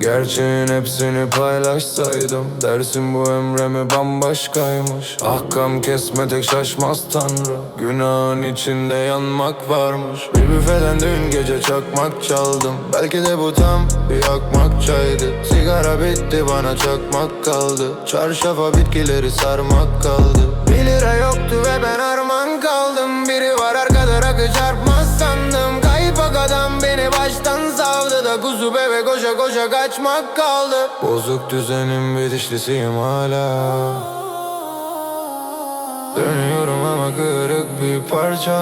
Gerçeğin hepsini paylaşsaydım Dersin bu emremi bambaşkaymış? Ahkam kesme tek şaşmaz tanrı. Günahın içinde yanmak varmış. Bir büfeden dün gece çakmak çaldım. Belki de bu tam bir yakmak çaydı. Sigara bitti bana çakmak kaldı. Çarşafa bitkileri sarmak kaldı. Bir lira yoktu ve ben da Kuzu bebe koşa koşa kaçmak kaldı. Bozuk düzenin bir dişlisiyim hala. Dönüyorum ama kırık bir parça.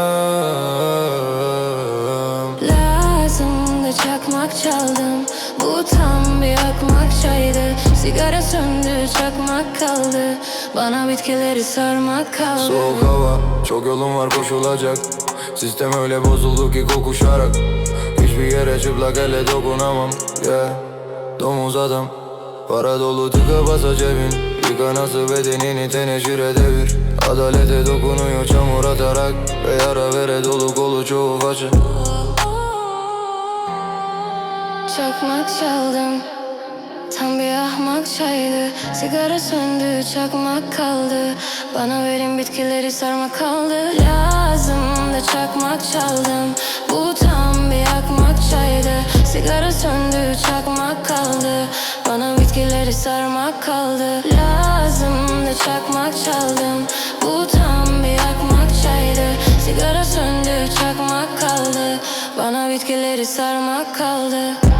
Lazım da çakmak çaldım. Bu tam bir yakmak çaydı. Sigara söndü çakmak kaldı. Bana bitkileri sarmak kaldı. Soğuk hava çok yolum var koşulacak. Sistem öyle bozuldu ki kokuşarak yere çıplak elle dokunamam yeah. Domuz adam Para dolu tıka basa cebin. Yıka nasıl bedenini teneşüre devir. Adalete dokunuyor çamur atarak Ve yara vere dolu kolu çoğu façı. Çakmak çaldım Tam bir ahmak çaydı. Sigara söndü çakmak kaldı. Bana verin bitkileri sarmak kaldı. Lazım da çakmak çaldım. Bu Sigara söndü çakmak kaldı. Bana bitkileri sarmak kaldı. Lazım da çakmak çaldım. Bu tam bir yakmak çaydı. Sigara söndü çakmak kaldı. Bana bitkileri sarmak kaldı